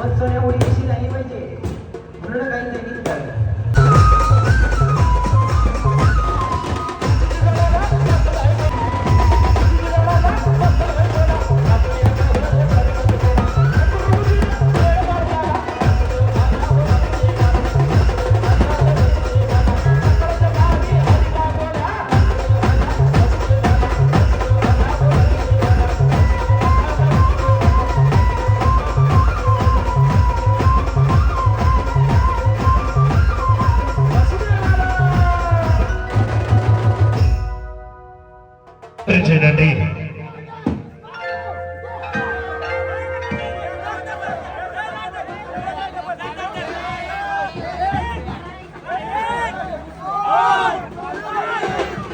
वत्सल्या एवढी कशी झाली पाहिजे. म्हणून काही त्यांनी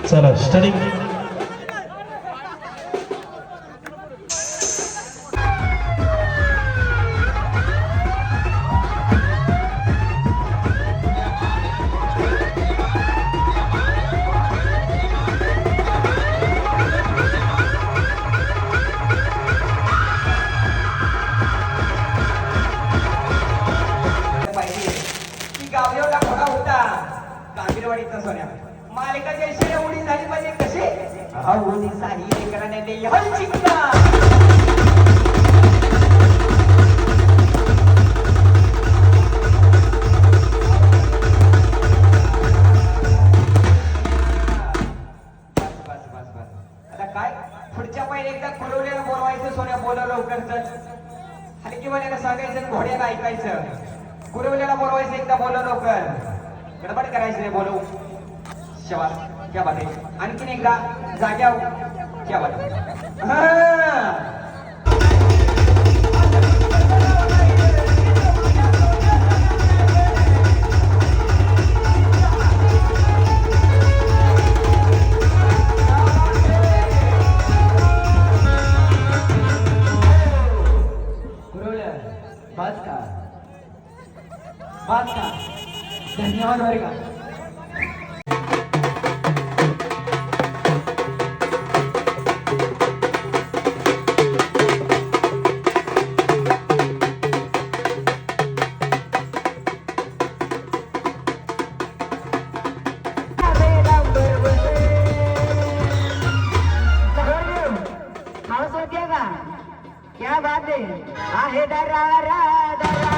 さら下に गावदेवला खोटा होता गांभीरवाडीचा सोन्या मालिकाची अशी एवढी झाली पाहिजे. कशी? अवधी साही लेकराने हल जिंकला. हलकीवाल्याला सांगायचं घोड्याला ऐकायचं. कुरवल्याला बोलवायचं एकदा बोलव लवकर. गडबड करायचं बोलवू शवा क्या बात आहे आणखीन एकदा जाग्या क्या बात हा? बात का धन्यवाद का क्या बात? है आहे दरा दरा।